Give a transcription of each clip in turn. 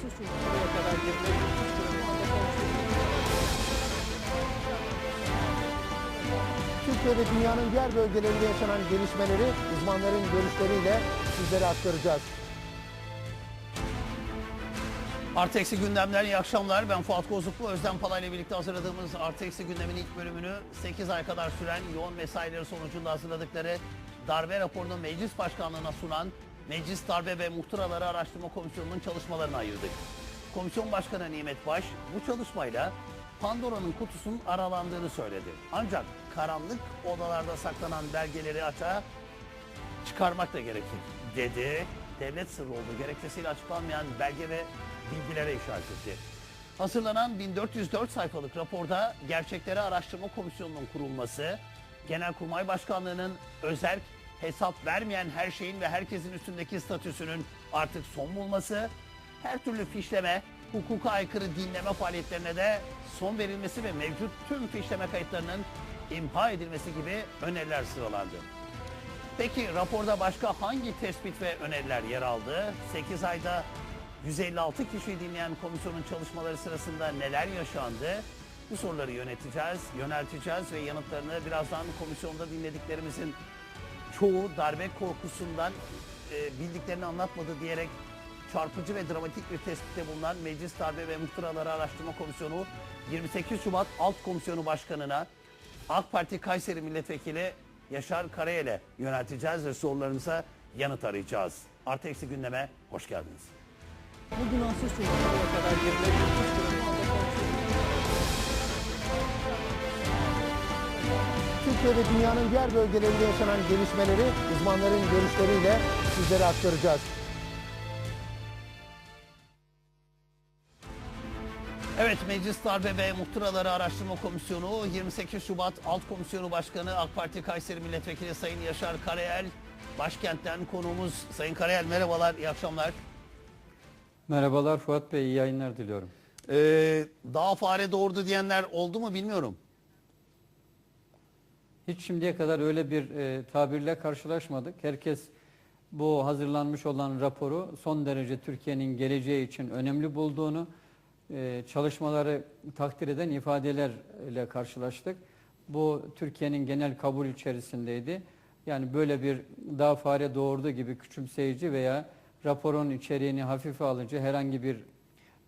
getirmek Türkiye ve dünyanın diğer bölgelerinde yaşanan gelişmeleri uzmanların görüşleriyle sizlere aktaracağız. Artı Eksi gündemler iyi akşamlar. Ben Fuat Kozluklu. Özlem Pala ile birlikte hazırladığımız Artı Eksi gündemin ilk bölümünü 8 ay kadar süren yoğun mesaileri sonucunda hazırladıkları darbe raporunu meclis başkanlığına sunan Meclis Darbe ve Muhtıraları Araştırma Komisyonu'nun çalışmalarına ayırdık. Komisyon Başkanı Nimet Baş bu çalışmayla Pandora'nın kutusunun aralandığını söyledi. Ancak karanlık odalarda saklanan belgeleri açığa çıkarmak da gerekir dedi. Devlet sırrı olduğu gerekçesiyle açıklanmayan belge ve bilgilere işaret etti. Hazırlanan 1404 sayfalık raporda Gerçekleri Araştırma Komisyonu'nun kurulması, Genelkurmay Başkanlığı'nın özel hesap vermeyen her şeyin ve herkesin üstündeki statüsünün artık son bulması, her türlü fişleme, hukuka aykırı dinleme faaliyetlerine de son verilmesi ve mevcut tüm fişleme kayıtlarının imha edilmesi gibi öneriler sıralandı. Peki raporda başka hangi tespit ve öneriler yer aldı? 8 ayda 156 kişiyi dinleyen komisyonun çalışmaları sırasında neler yaşandı? Bu soruları yöneteceğiz, yönelteceğiz ve yanıtlarını birazdan komisyonda dinlediklerimizin çoğu darbe korkusundan e, bildiklerini anlatmadı diyerek çarpıcı ve dramatik bir tespitte bulunan Meclis Darbe ve Muhtıraları Araştırma Komisyonu 28 Şubat Alt Komisyonu Başkanı'na AK Parti Kayseri Milletvekili Yaşar Karayel'e yönelteceğiz ve sorularınıza yanıt arayacağız. Artı eksi gündeme hoş geldiniz. Bu günansız çocuk buraya kadar getirmek Türkiye ve dünyanın diğer bölgelerinde yaşanan gelişmeleri uzmanların görüşleriyle sizlere aktaracağız. Evet Meclis Darbe ve Muhtıraları Araştırma Komisyonu 28 Şubat Alt Komisyonu Başkanı AK Parti Kayseri Milletvekili Sayın Yaşar Karayel başkentten konuğumuz Sayın Karayel merhabalar iyi akşamlar. Merhabalar Fuat Bey, iyi yayınlar diliyorum. Ee, daha fare doğurdu diyenler oldu mu bilmiyorum. Hiç şimdiye kadar öyle bir e, tabirle karşılaşmadık. Herkes bu hazırlanmış olan raporu son derece Türkiye'nin geleceği için önemli bulduğunu, e, çalışmaları takdir eden ifadelerle karşılaştık. Bu Türkiye'nin genel kabul içerisindeydi. Yani böyle bir daha fare doğurdu gibi küçümseyici veya raporun içeriğini hafife alıcı herhangi bir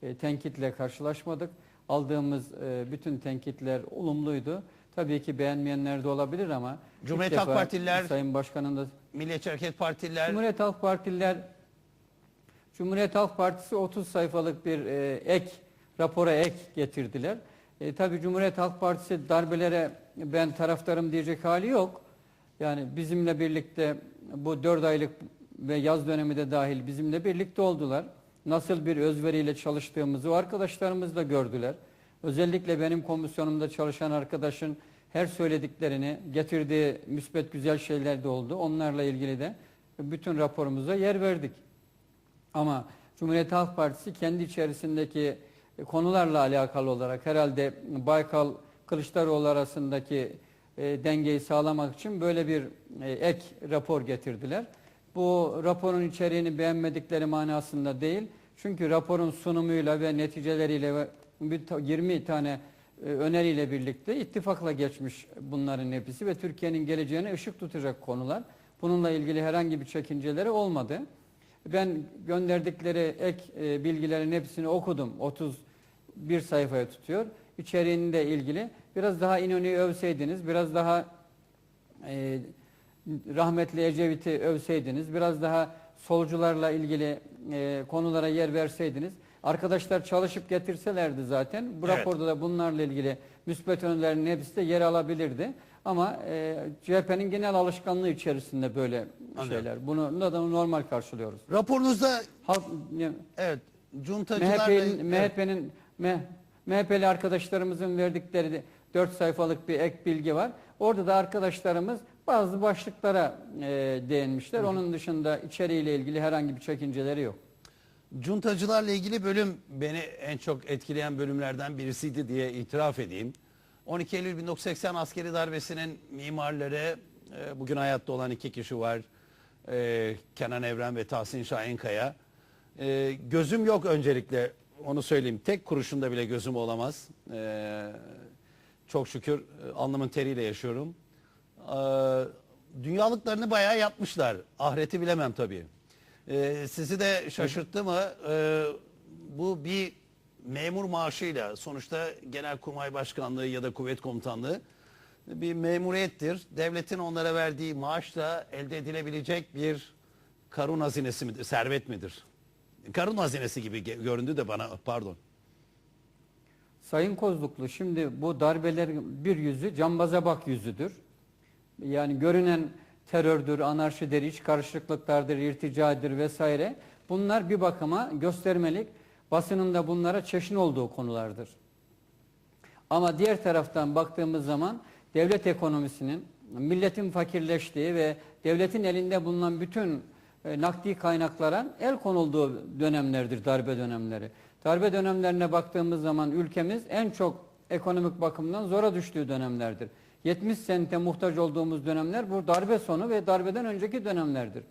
e, tenkitle karşılaşmadık. Aldığımız e, bütün tenkitler olumluydu. Tabii ki beğenmeyenler de olabilir ama ilk Cumhuriyet Halk defa Partililer- Sayın Başkan'ın da Milliyetçi Hareket Partililer Cumhuriyet Halk Partililer Cumhuriyet Halk Partisi 30 sayfalık bir e, ek rapora ek getirdiler. E, tabii Cumhuriyet Halk Partisi darbelere ben taraftarım diyecek hali yok. Yani bizimle birlikte bu 4 aylık ve yaz dönemi de dahil bizimle birlikte oldular. Nasıl bir özveriyle çalıştığımızı o arkadaşlarımız da gördüler. Özellikle benim komisyonumda çalışan arkadaşın her söylediklerini getirdiği müsbet güzel şeyler de oldu. Onlarla ilgili de bütün raporumuza yer verdik. Ama Cumhuriyet Halk Partisi kendi içerisindeki konularla alakalı olarak herhalde Baykal Kılıçdaroğlu arasındaki e, dengeyi sağlamak için böyle bir e, ek rapor getirdiler. Bu raporun içeriğini beğenmedikleri manasında değil. Çünkü raporun sunumuyla ve neticeleriyle bir ta- 20 tane e, öneriyle birlikte ittifakla geçmiş bunların hepsi ve Türkiye'nin geleceğine ışık tutacak konular. Bununla ilgili herhangi bir çekinceleri olmadı. Ben gönderdikleri ek e, bilgilerin hepsini okudum. 31 sayfaya tutuyor. İçeriğinde ilgili biraz daha İnönü'yü övseydiniz, biraz daha e, rahmetli Ecevit'i övseydiniz, biraz daha solcularla ilgili e, konulara yer verseydiniz, arkadaşlar çalışıp getirselerdi zaten. Bu Evet. raporda da bunlarla ilgili müspet önerilerin hepsi de yer alabilirdi. Ama e, CHP'nin genel alışkanlığı içerisinde böyle şeyler. Bunu da normal karşılıyoruz. raporunuzda Halk ya, evet cuntacılarla MHP'nin evet, MHP'nin M- MHP'li arkadaşlarımızın verdikleri de 4 sayfalık bir ek bilgi var. Orada da arkadaşlarımız bazı başlıklara e, değinmişler. Onun dışında içeriğiyle ilgili herhangi bir çekinceleri yok. Cuntacılarla ilgili bölüm beni en çok etkileyen bölümlerden birisiydi diye itiraf edeyim. 12 Eylül 1980 askeri darbesinin mimarları e, bugün hayatta olan iki kişi var. E, Kenan Evren ve Tahsin Şahinkaya. Ee, gözüm yok öncelikle onu söyleyeyim. Tek kuruşunda bile gözüm olamaz. Çok şükür e, alnımın teriyle yaşıyorum. Dünyalıklarını bayağı yapmışlar. Ahireti bilemem tabii. Ee, sizi de şaşırttı mı? Ee, bu bir memur maaşıyla sonuçta Genelkurmay Başkanlığı ya da Kuvvet Komutanlığı bir memuriyettir. Devletin onlara verdiği maaşla elde edilebilecek bir karun hazinesi midir, servet midir? Karun hazinesi gibi göründü de bana pardon. Sayın Kozluklu şimdi bu darbelerin bir yüzü cambaza bak yüzüdür. Yani görünen terördür, anarşidir, iç karışıklıklardır, irticadır vesaire. Bunlar bir bakıma göstermelik basının da bunlara çeşin olduğu konulardır. Ama diğer taraftan baktığımız zaman devlet ekonomisinin milletin fakirleştiği ve devletin elinde bulunan bütün e, nakdi kaynaklara el konulduğu dönemlerdir darbe dönemleri. Darbe dönemlerine baktığımız zaman ülkemiz en çok ekonomik bakımdan zora düştüğü dönemlerdir. 70 sente muhtaç olduğumuz dönemler bu darbe sonu ve darbeden önceki dönemlerdir.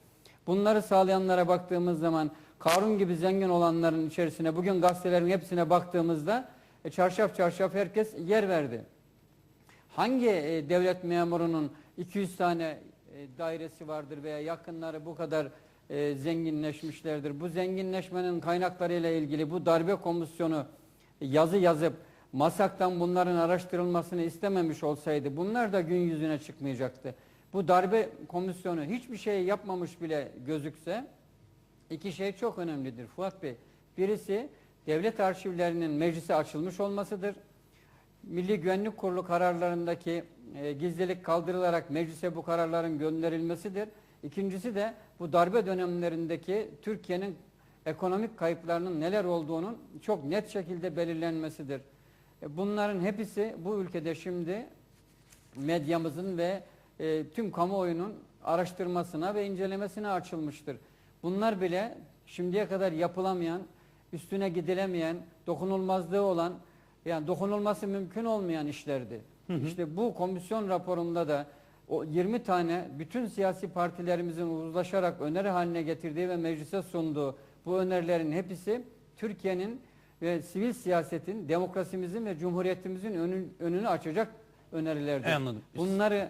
Bunları sağlayanlara baktığımız zaman Karun gibi zengin olanların içerisine bugün gazetelerin hepsine baktığımızda e, çarşaf çarşaf herkes yer verdi. Hangi e, devlet memurunun 200 tane e, dairesi vardır veya yakınları bu kadar e, zenginleşmişlerdir? Bu zenginleşmenin kaynaklarıyla ilgili bu darbe komisyonu yazı yazıp masaktan bunların araştırılmasını istememiş olsaydı bunlar da gün yüzüne çıkmayacaktı. Bu darbe komisyonu hiçbir şey yapmamış bile gözükse iki şey çok önemlidir Fuat Bey. Birisi devlet arşivlerinin meclise açılmış olmasıdır. Milli Güvenlik Kurulu kararlarındaki e, gizlilik kaldırılarak meclise bu kararların gönderilmesidir. İkincisi de bu darbe dönemlerindeki Türkiye'nin ekonomik kayıplarının neler olduğunun çok net şekilde belirlenmesidir. E, bunların hepsi bu ülkede şimdi medyamızın ve e, tüm kamuoyunun araştırmasına ve incelemesine açılmıştır. Bunlar bile şimdiye kadar yapılamayan, üstüne gidilemeyen, dokunulmazlığı olan, yani dokunulması mümkün olmayan işlerdi. İşte bu komisyon raporunda da o 20 tane bütün siyasi partilerimizin uzlaşarak öneri haline getirdiği ve meclise sunduğu bu önerilerin hepsi Türkiye'nin ve sivil siyasetin, demokrasimizin ve cumhuriyetimizin önü- önünü açacak önerilerdir. E, anladım. Bunları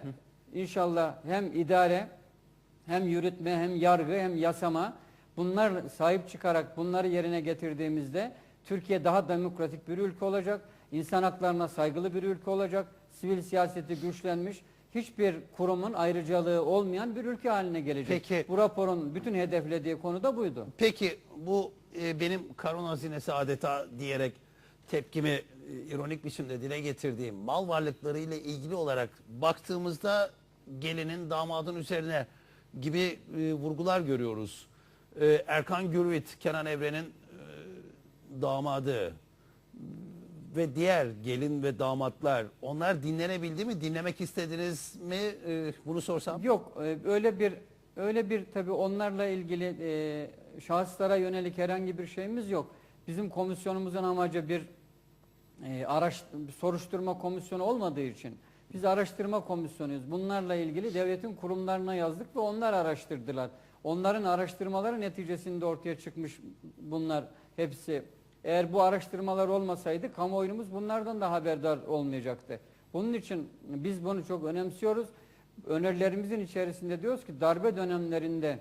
inşallah hem idare hem yürütme hem yargı hem yasama bunlar sahip çıkarak bunları yerine getirdiğimizde Türkiye daha demokratik bir ülke olacak. insan haklarına saygılı bir ülke olacak. Sivil siyaseti güçlenmiş. Hiçbir kurumun ayrıcalığı olmayan bir ülke haline gelecek. Peki. Bu raporun bütün hedeflediği konu da buydu. Peki bu e, benim karun hazinesi adeta diyerek tepkimi e, ironik biçimde dile getirdiğim mal varlıkları ile ilgili olarak baktığımızda gelinin damadın üzerine gibi e, vurgular görüyoruz. E, Erkan Gürvit, Kenan Evren'in e, damadı ve diğer gelin ve damatlar onlar dinlenebildi mi? Dinlemek istediniz mi? E, bunu sorsam. Yok e, öyle bir öyle bir tabi onlarla ilgili e, şahıslara yönelik herhangi bir şeyimiz yok. Bizim komisyonumuzun amacı bir e, araş, soruşturma komisyonu olmadığı için biz araştırma komisyonuyuz. Bunlarla ilgili devletin kurumlarına yazdık ve onlar araştırdılar. Onların araştırmaları neticesinde ortaya çıkmış bunlar hepsi. Eğer bu araştırmalar olmasaydı kamuoyumuz bunlardan da haberdar olmayacaktı. Bunun için biz bunu çok önemsiyoruz. Önerilerimizin içerisinde diyoruz ki darbe dönemlerinde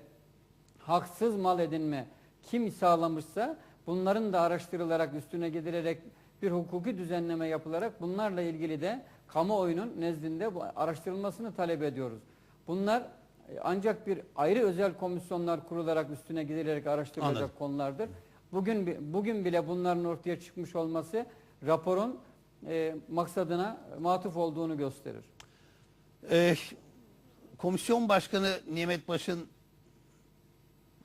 haksız mal edinme kim sağlamışsa bunların da araştırılarak üstüne gidilerek bir hukuki düzenleme yapılarak bunlarla ilgili de kamuoyunun nezdinde bu araştırılmasını talep ediyoruz. Bunlar e, ancak bir ayrı özel komisyonlar kurularak üstüne gidilerek araştırılacak Anladım. konulardır. Bugün bugün bile bunların ortaya çıkmış olması raporun e, maksadına matuf olduğunu gösterir. Ee, komisyon başkanı Nimet Baş'ın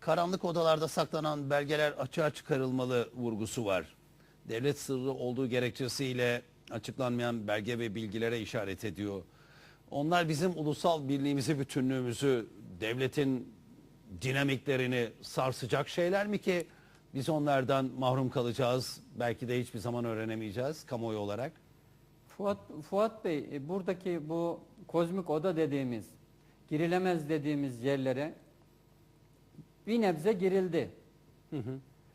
karanlık odalarda saklanan belgeler açığa çıkarılmalı vurgusu var. Devlet sırrı olduğu gerekçesiyle açıklanmayan belge ve bilgilere işaret ediyor. Onlar bizim ulusal birliğimizi, bütünlüğümüzü, devletin dinamiklerini sarsacak şeyler mi ki biz onlardan mahrum kalacağız? Belki de hiçbir zaman öğrenemeyeceğiz kamuoyu olarak. Fuat, Fuat Bey e, buradaki bu kozmik oda dediğimiz girilemez dediğimiz yerlere bir nebze girildi.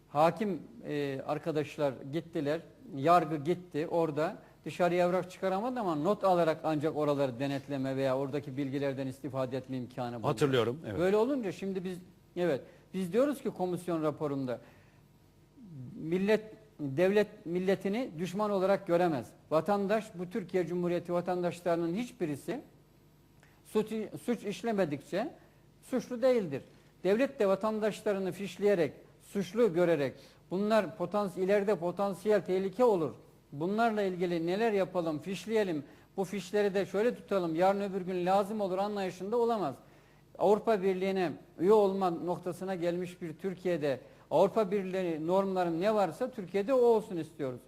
hakim e, arkadaşlar gittiler, yargı gitti orada dışarıya evrak çıkaramadı ama not alarak ancak oraları denetleme veya oradaki bilgilerden istifade etme imkanı buldu. Hatırlıyorum. Evet. Böyle olunca şimdi biz evet biz diyoruz ki komisyon raporunda millet devlet milletini düşman olarak göremez. Vatandaş bu Türkiye Cumhuriyeti vatandaşlarının hiçbirisi suç, suç işlemedikçe suçlu değildir. Devlet de vatandaşlarını fişleyerek, suçlu görerek bunlar potans ileride potansiyel tehlike olur. Bunlarla ilgili neler yapalım, fişleyelim, bu fişleri de şöyle tutalım, yarın öbür gün lazım olur anlayışında olamaz. Avrupa Birliği'ne üye olma noktasına gelmiş bir Türkiye'de Avrupa Birliği normların ne varsa Türkiye'de o olsun istiyoruz.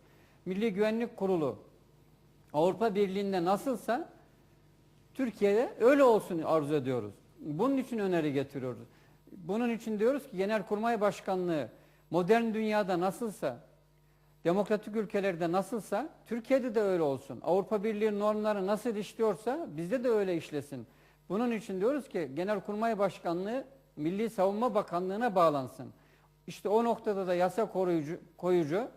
Milli Güvenlik Kurulu Avrupa Birliği'nde nasılsa Türkiye'de öyle olsun arzu ediyoruz. Bunun için öneri getiriyoruz. Bunun için diyoruz ki Genelkurmay Başkanlığı modern dünyada nasılsa, demokratik ülkelerde nasılsa Türkiye'de de öyle olsun. Avrupa Birliği normları nasıl işliyorsa bizde de öyle işlesin. Bunun için diyoruz ki Genelkurmay Başkanlığı Milli Savunma Bakanlığı'na bağlansın. İşte o noktada da yasa koruyucu, koyucu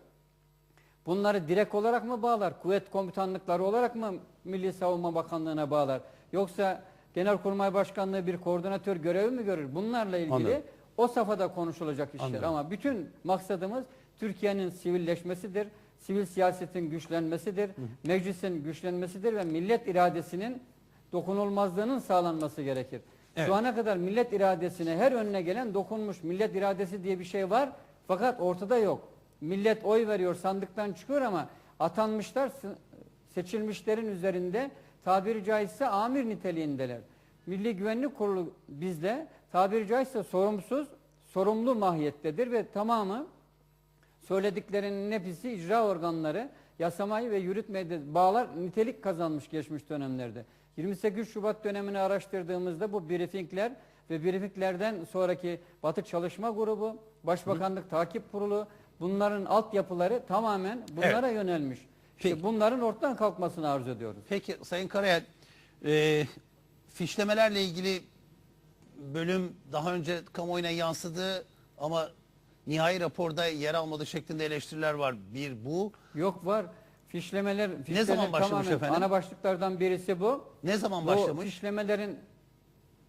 Bunları direkt olarak mı bağlar? Kuvvet komutanlıkları olarak mı Milli Savunma Bakanlığı'na bağlar? Yoksa Genelkurmay Başkanlığı bir koordinatör görevi mi görür? Bunlarla ilgili Anladım. o safhada konuşulacak işler. Anladım. Ama bütün maksadımız Türkiye'nin sivilleşmesidir. Sivil siyasetin güçlenmesidir. Meclisin güçlenmesidir ve millet iradesinin dokunulmazlığının sağlanması gerekir. Evet. Şu ana kadar millet iradesine her önüne gelen dokunmuş. Millet iradesi diye bir şey var fakat ortada yok. Millet oy veriyor sandıktan çıkıyor ama atanmışlar seçilmişlerin üzerinde tabiri caizse amir niteliğindeler. Milli Güvenlik Kurulu bizde tabiri caizse sorumsuz, sorumlu mahiyettedir ve tamamı söylediklerinin hepsi icra organları yasamayı ve yürütmeyi de bağlar nitelik kazanmış geçmiş dönemlerde. 28 Şubat dönemini araştırdığımızda bu briefingler ve briefinglerden sonraki Batı Çalışma Grubu, Başbakanlık Takip Kurulu bunların altyapıları tamamen bunlara yönelmiş. İşte Peki. bunların ortadan kalkmasını arzu ediyoruz. Peki Sayın Karayel, e, fişlemelerle ilgili bölüm daha önce kamuoyuna yansıdı ama nihai raporda yer almadı şeklinde eleştiriler var. Bir bu. Yok var. Fişlemeler, fişlemeler zaman başlamış tamamen efendim? Ana başlıklardan birisi bu. Ne zaman Bu başlamış? fişlemelerin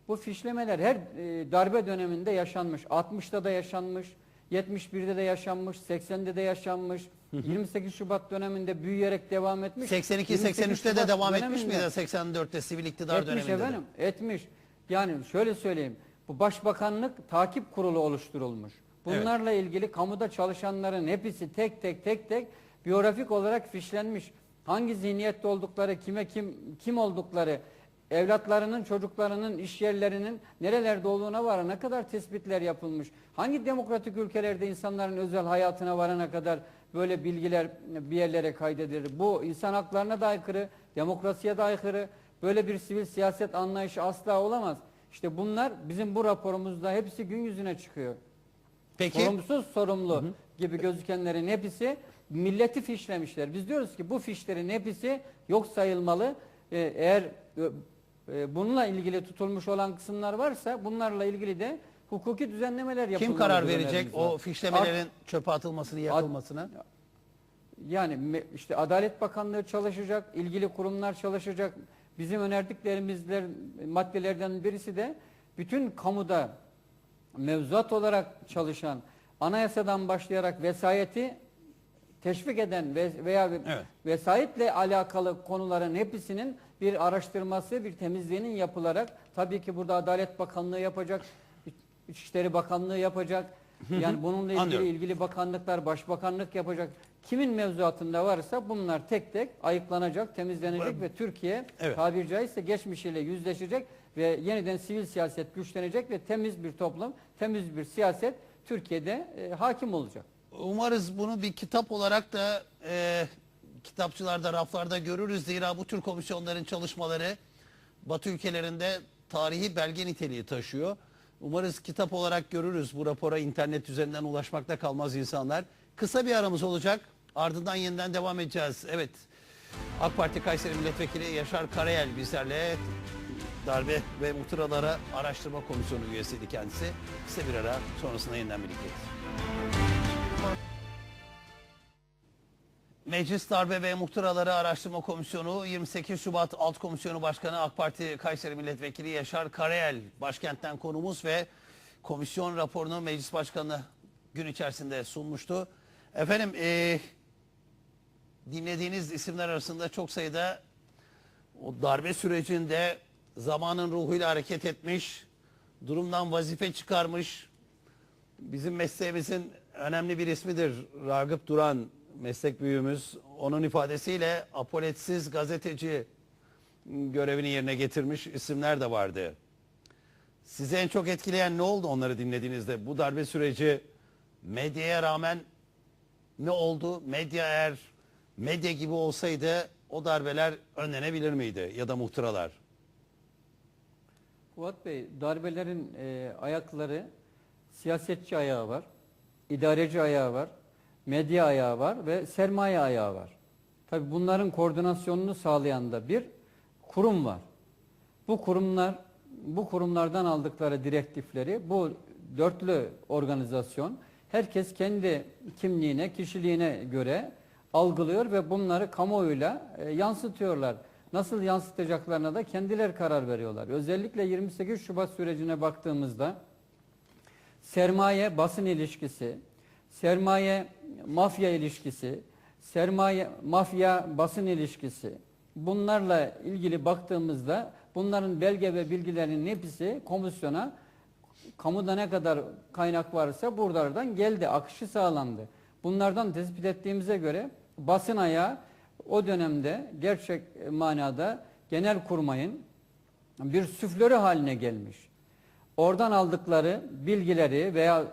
bu fişlemeler her e, darbe döneminde yaşanmış. 60'ta da yaşanmış, 71'de de yaşanmış, 80'de de yaşanmış. 28 Şubat döneminde büyüyerek devam etmiş. 82 28 83'te de devam etmiş miydi 84'te sivil iktidar etmiş döneminde? de? efendim, etmiş. Yani şöyle söyleyeyim. Bu başbakanlık takip kurulu oluşturulmuş. Bunlarla ilgili kamuda çalışanların hepsi tek tek tek tek biyografik olarak fişlenmiş. Hangi zihniyette oldukları, kime kim kim oldukları, evlatlarının, çocuklarının, iş yerlerinin nerelerde olduğuna varana kadar tespitler yapılmış. Hangi demokratik ülkelerde insanların özel hayatına varana kadar böyle bilgiler bir yerlere kaydedilir. Bu insan haklarına da aykırı, demokrasiye de aykırı. Böyle bir sivil siyaset anlayışı asla olamaz. İşte bunlar bizim bu raporumuzda hepsi gün yüzüne çıkıyor. Peki Sorumsuz sorumlu gibi gözükenlerin hepsi milleti fişlemişler. Biz diyoruz ki bu fişlerin hepsi yok sayılmalı. Ee, eğer e, e, bununla ilgili tutulmuş olan kısımlar varsa bunlarla ilgili de hukuki düzenlemeler yapılmalı. kim karar verecek o fişlemelerin çöpe atılmasını, yakılmasını? Yani işte Adalet Bakanlığı çalışacak, ilgili kurumlar çalışacak. Bizim önerdiklerimizler maddelerden birisi de bütün kamuda mevzuat olarak çalışan, anayasadan başlayarak vesayeti teşvik eden ve veya Evet. vesayetle alakalı konuların hepsinin bir araştırması, bir temizliğinin yapılarak tabii ki burada Adalet Bakanlığı yapacak, İçişleri Bakanlığı yapacak. Yani bununla ilgili Anlıyorum. ilgili bakanlıklar, başbakanlık yapacak. Kimin mevzuatında varsa bunlar tek tek ayıklanacak, temizlenecek ve Türkiye Evet. tabiri caizse geçmişiyle yüzleşecek ve yeniden sivil siyaset güçlenecek ve temiz bir toplum, temiz bir siyaset Türkiye'de e, hakim olacak. Umarız bunu bir kitap olarak da e, kitapçılarda, raflarda görürüz. Zira bu tür komisyonların çalışmaları Batı ülkelerinde tarihi belge niteliği taşıyor. Umarız kitap olarak görürüz. Bu rapora internet üzerinden ulaşmakta kalmaz insanlar. Kısa bir aramız olacak. Ardından yeniden devam edeceğiz. Evet. AK Parti Kayseri Milletvekili Yaşar Karayel bizlerle darbe ve muhtıralara araştırma komisyonu üyesiydi kendisi. Kısa bir ara sonrasında yeniden birlikteyiz. Meclis Darbe ve Muhtıraları Araştırma Komisyonu 28 Şubat Alt Komisyonu Başkanı AK Parti Kayseri Milletvekili Yaşar Karayel başkentten konumuz ve komisyon raporunu meclis başkanı gün içerisinde sunmuştu. Efendim eee, dinlediğiniz isimler arasında çok sayıda o darbe sürecinde zamanın ruhuyla hareket etmiş, durumdan vazife çıkarmış, bizim mesleğimizin önemli bir ismidir. Ragıp Duran meslek büyüğümüz. Onun ifadesiyle apoletsiz gazeteci görevini yerine getirmiş isimler de vardı. Sizi en çok etkileyen ne oldu onları dinlediğinizde? Bu darbe süreci medyaya rağmen ne oldu? Medya eğer medya gibi olsaydı o darbeler önlenebilir miydi? Ya da muhtıralar? Fuat Bey, darbelerin e, ayakları siyasetçi ayağı var, idareci ayağı var, medya ayağı var ve sermaye ayağı var. Tabi bunların koordinasyonunu sağlayan da bir kurum var. Bu kurumlar, bu kurumlardan aldıkları direktifleri, bu dörtlü organizasyon herkes kendi kimliğine, kişiliğine göre algılıyor ve bunları kamuoyuyla e, yansıtıyorlar. Nasıl yansıtacaklarına da kendileri karar veriyorlar. Özellikle 28 Şubat sürecine baktığımızda sermaye basın ilişkisi, sermaye mafya ilişkisi, sermaye mafya basın ilişkisi bunlarla ilgili baktığımızda bunların belge ve bilgilerinin hepsi komisyona kamuda ne kadar kaynak varsa buralardan geldi, akışı sağlandı. Bunlardan tespit ettiğimize göre basın ayağı o dönemde gerçek manada genel kurmayın bir süflörü haline gelmiş. Oradan aldıkları bilgileri veya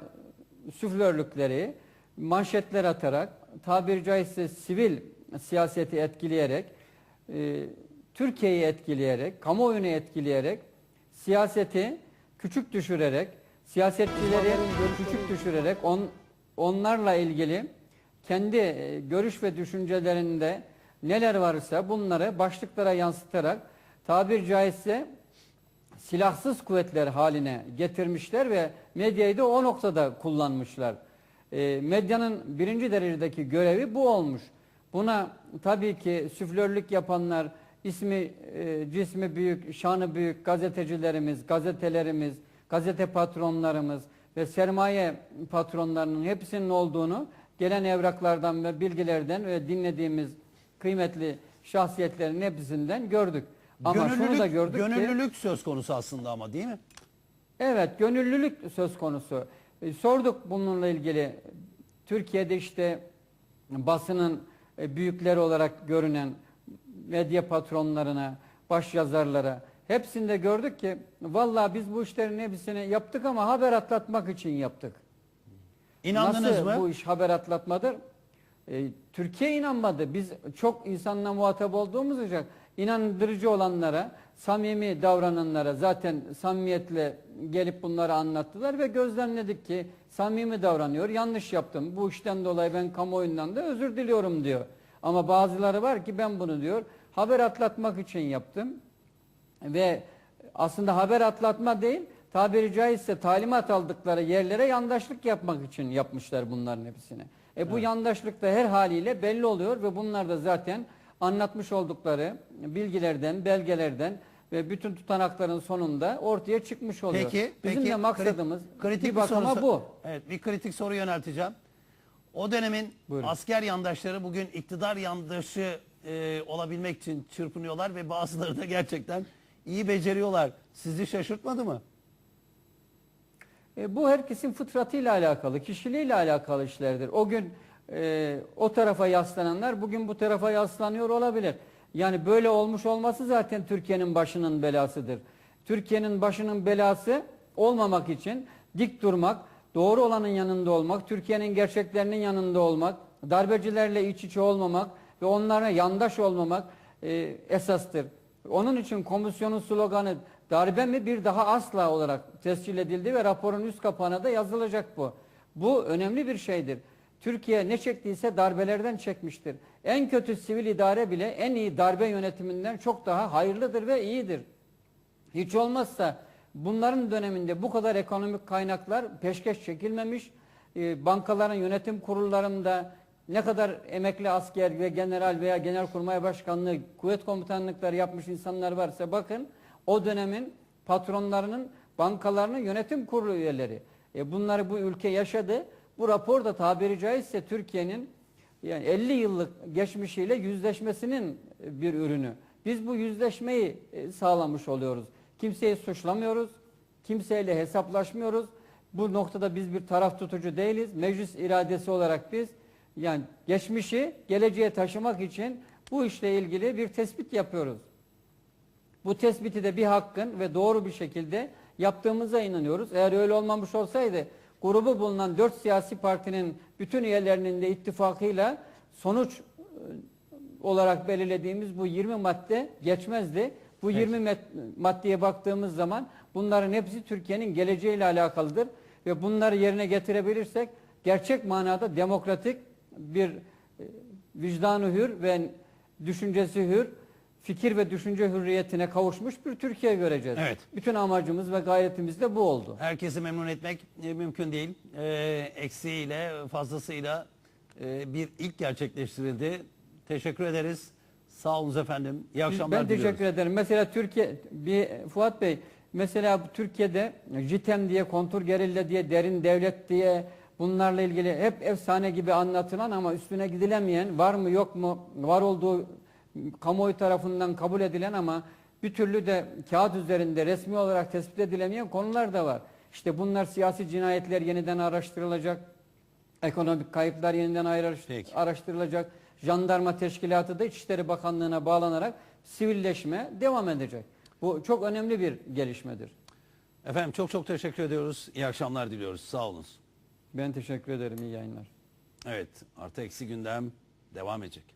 süflörlükleri manşetler atarak tabiri caizse sivil siyaseti etkileyerek e, Türkiye'yi etkileyerek, kamuoyunu etkileyerek siyaseti küçük düşürerek, siyasetçileri küçük düşürerek on, onlarla ilgili kendi e, görüş ve düşüncelerinde neler varsa bunları başlıklara yansıtarak tabir caizse silahsız kuvvetler haline getirmişler ve medyayı da o noktada kullanmışlar. E, medyanın birinci derecedeki görevi bu olmuş. Buna tabii ki süflörlük yapanlar, ismi e, cismi büyük, şanı büyük gazetecilerimiz, gazetelerimiz, gazete patronlarımız ve sermaye patronlarının hepsinin olduğunu gelen evraklardan ve bilgilerden ve dinlediğimiz kıymetli şahsiyetlerin hepsinden gördük. Ama şunu da gördük ki gönüllülük söz konusu aslında ama değil mi? Evet, gönüllülük söz konusu. E, sorduk bununla ilgili. Türkiye'de işte basının e, büyükleri olarak görünen medya patronlarına, baş yazarlara hepsinde gördük ki vallahi biz bu işlerin hepsini yaptık ama haber atlatmak için yaptık. İnandınız Nasıl mı? bu iş haber atlatmadır? E, Türkiye inanmadı. Biz çok insanla muhatap olduğumuz için inandırıcı olanlara, samimi davrananlara zaten samimiyetle gelip bunları anlattılar ve gözlemledik ki samimi davranıyor. Yanlış yaptım. Bu işten dolayı ben kamuoyundan da özür diliyorum diyor. Ama bazıları var ki ben bunu diyor haber atlatmak için yaptım. Ve aslında haber atlatma değil, tabiri caizse talimat aldıkları yerlere yandaşlık yapmak için yapmışlar bunların hepsini. E bu yandaşlık da her haliyle belli oluyor ve bunlar da zaten anlatmış oldukları bilgilerden, belgelerden ve bütün tutanakların sonunda ortaya çıkmış oluyor. Peki, Bizim peki de maksadımız kri- kritik bir bakıma soru- bu. Evet, bir kritik soru yönelteceğim. O dönemin Buyurun. asker yandaşları bugün iktidar yandaşı e, olabilmek için çırpınıyorlar ve bazıları da gerçekten iyi beceriyorlar. Sizi şaşırtmadı mı? E, bu herkesin fıtratıyla alakalı, kişiliğiyle alakalı işlerdir. O gün e, o tarafa yaslananlar bugün bu tarafa yaslanıyor olabilir. Yani böyle olmuş olması zaten Türkiye'nin başının belasıdır. Türkiye'nin başının belası olmamak için dik durmak, doğru olanın yanında olmak, Türkiye'nin gerçeklerinin yanında olmak, darbecilerle iç içe olmamak ve onlara yandaş olmamak e, esastır. Onun için komisyonun sloganı darbe mi bir daha asla olarak tescil edildi ve raporun üst kapağına da yazılacak bu. Bu önemli bir şeydir. Türkiye ne çektiyse darbelerden çekmiştir. En kötü sivil idare bile en iyi darbe yönetiminden çok daha hayırlıdır ve iyidir. Hiç olmazsa bunların döneminde bu kadar ekonomik kaynaklar peşkeş çekilmemiş. Ee, bankaların yönetim kurullarında ne kadar emekli asker ve general veya genelkurmay başkanlığı, kuvvet komutanlıkları yapmış insanlar varsa bakın o dönemin patronlarının, bankalarının yönetim kurulu üyeleri. E bunları bu ülke yaşadı. Bu rapor da tabiri caizse Türkiye'nin yani 50 yıllık geçmişiyle yüzleşmesinin bir ürünü. Biz bu yüzleşmeyi e, sağlamış oluyoruz. Kimseyi suçlamıyoruz. Kimseyle hesaplaşmıyoruz. Bu noktada biz bir taraf tutucu değiliz. Meclis iradesi olarak biz yani geçmişi geleceğe taşımak için bu işle ilgili bir tespit yapıyoruz. Bu tespiti de bir hakkın ve doğru bir şekilde yaptığımıza inanıyoruz. Eğer öyle olmamış olsaydı grubu bulunan dört siyasi partinin bütün üyelerinin de ittifakıyla sonuç e, olarak belirlediğimiz bu 20 madde geçmezdi. Bu 20 met- maddeye baktığımız zaman bunların hepsi Türkiye'nin geleceğiyle alakalıdır ve bunları yerine getirebilirsek gerçek manada demokratik bir e, vicdanı hür ve düşüncesi hür, fikir ve düşünce hürriyetine kavuşmuş bir Türkiye göreceğiz. Evet. Bütün amacımız ve gayretimiz de bu oldu. Herkesi memnun etmek e, mümkün değil. E, eksiğiyle, fazlasıyla e, bir ilk gerçekleştirildi. Teşekkür ederiz. Sağ olun efendim. İyi akşamlar ben diliyoruz. teşekkür ederim. Mesela Türkiye bir Fuat Bey mesela Türkiye'de JITEM diye kontur gerilla diye derin devlet diye bunlarla ilgili hep efsane gibi anlatılan ama üstüne gidilemeyen var mı yok mu var olduğu kamuoyu tarafından kabul edilen ama bir türlü de kağıt üzerinde resmi olarak tespit edilemeyen konular da var. İşte bunlar siyasi cinayetler yeniden araştırılacak. Ekonomik kayıplar yeniden Peki. araştırılacak. Jandarma teşkilatı da İçişleri Bakanlığı'na bağlanarak sivilleşme devam edecek. Bu çok önemli bir gelişmedir. Efendim çok çok teşekkür ediyoruz. İyi akşamlar diliyoruz. Sağ olun. Ben teşekkür ederim. İyi yayınlar. Evet artı eksi gündem devam edecek.